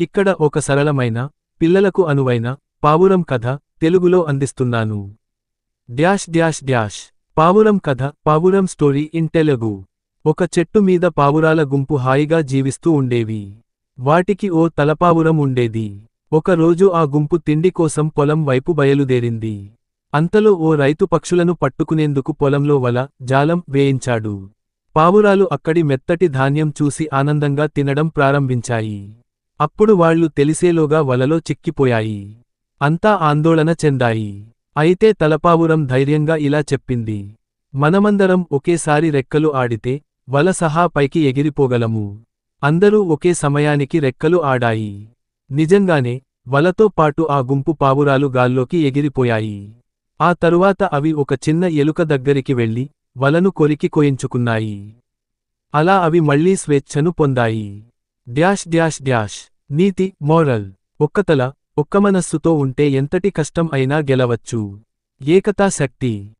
ఇక్కడ ఒక సరళమైన పిల్లలకు అనువైన పావురం కథ తెలుగులో అందిస్తున్నాను. Dash dash dash. పావురం కథ పావురం స్టోరీ ఇన్ తెలుగు. ఒక చెట్టు మీద పావురాల గుంపు హాయిగా జీవిస్తూ ఉండేవి. వాటికి ఓ తలపావురం ఉండేది. ఒకరోజు ఆ గుంపు తిండి కోసం పొలం వైపు బయలుదేరింది. అంతలో ఓ రైతు పక్షులను పట్టుకునేందుకు పొలంలో వల జాలం వేయించాడు. పావురాలు అక్కడి మెత్తటి ధాన్యం చూసి ఆనందంగా తినడం ప్రారంభించాయి. అప్పుడు వాళ్ళు తెలిసేలోగా వలలో చిక్కిపోయాయి. అంతా ఆందోళన చెందాయి. అయితే తలపావురం ధైర్యంగా ఇలా చెప్పింది. మనమందరం ఒకేసారి రెక్కలు ఆడితే వల సహా పైకి ఎగిరిపోగలము. అందరూ ఒకే సమయానికి రెక్కలు ఆడాయి. నిజంగానే వలతో పాటు ఆ గుంపు పావురాలు గాల్లోకి ఎగిరిపోయాయి. ఆ తరువాత అవి ఒక చిన్న ఎలుక దగ్గరికి వెళ్ళి వలను కొరికి కోయించుకున్నాయి. అలా అవి మళ్ళీ స్వేచ్ఛను పొందాయి. Dash dash dash. నీతి మోరల్. ఒక్కతల ఒక్క మనస్సుతో ఉంటే ఎంతటి కష్టం అయినా గెలవచ్చు. ఏకతా శక్తి.